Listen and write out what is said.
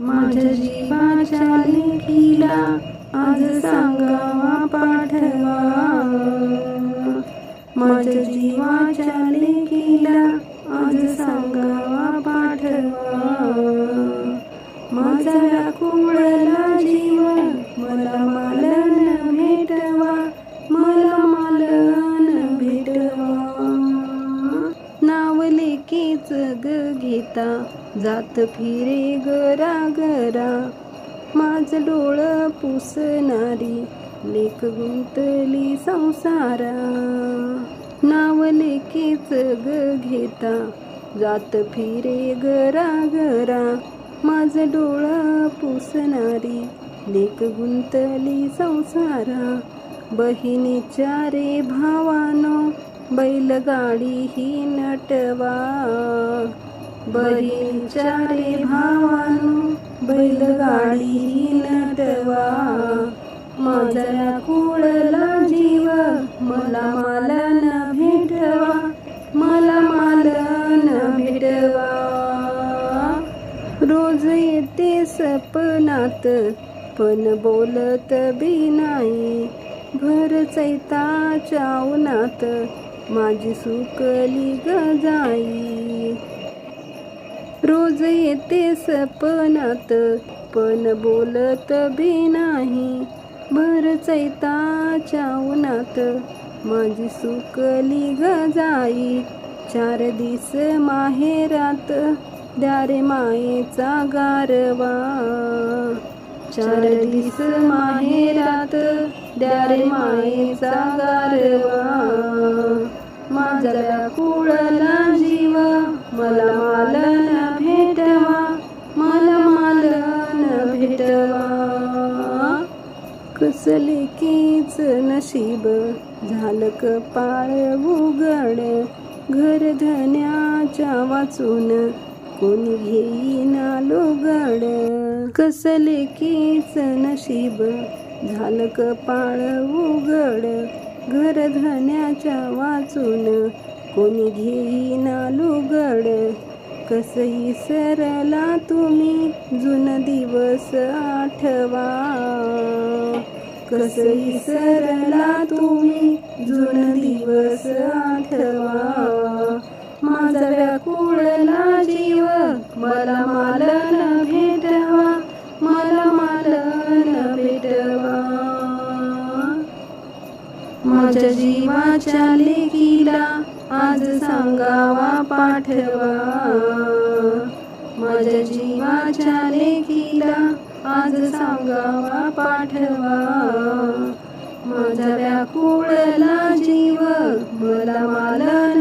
माझ्या जीवाच्या लेखीला आज सांगावा पाठवा. माझ्या जीवाच्या लेखीला आज सांगावा जग ग घेता जात फिरे गरा गरा माझ डोळ पुसणारी लेख गुंतली संसारा. नाव लेकीच ग घेता जात फिरे गरा गरा माझ डोळ पुसणारी लेख गुंतली संसारा. बहिणीच्या रे भावानो बैलगाडी ही नटवा. बहिणीच्या रे भावानो बैलगाडी ही नटवा. माझा कुळला जीव मला मालन भेटवा. मला मालन भेटवा. रोज येते सपनात पण बोलत बी नाही. घर चैता चावनात माझी सुकली गजाई रोज येते सपनात पण बोलत बी नाही. भर चैताच्या उन्हात माझी सुकली गजाई चार दिस माहेरात द्या रे मायेचा गारवा. चार दिस माहेरात द्या रे मायेचा गारवा. माझा कुळला जीव मला मालन भेटवा मला मालन भेटवा. कसले कीच नशीब झालं कपाळ उघड घर धन्याच्या वाचून कोणी घेईना लोगड. कसले कीच नशीब झालं कपाळ उघड घर धन्याच्या वाचून कोणी घेईना लुगड. कसही सरला तुम्ही जुन दिवस आठवा. कसही सरला तुम्ही जुन दिवस आठवा. माझा व्याकुळला माझ्या जीवाच्या लेकीला आज सांगावा पाठवा. माझ्या जीवाच्या लेकीला आज सांगावा पाठवा. माझा व्याकुळला जीव मला मालन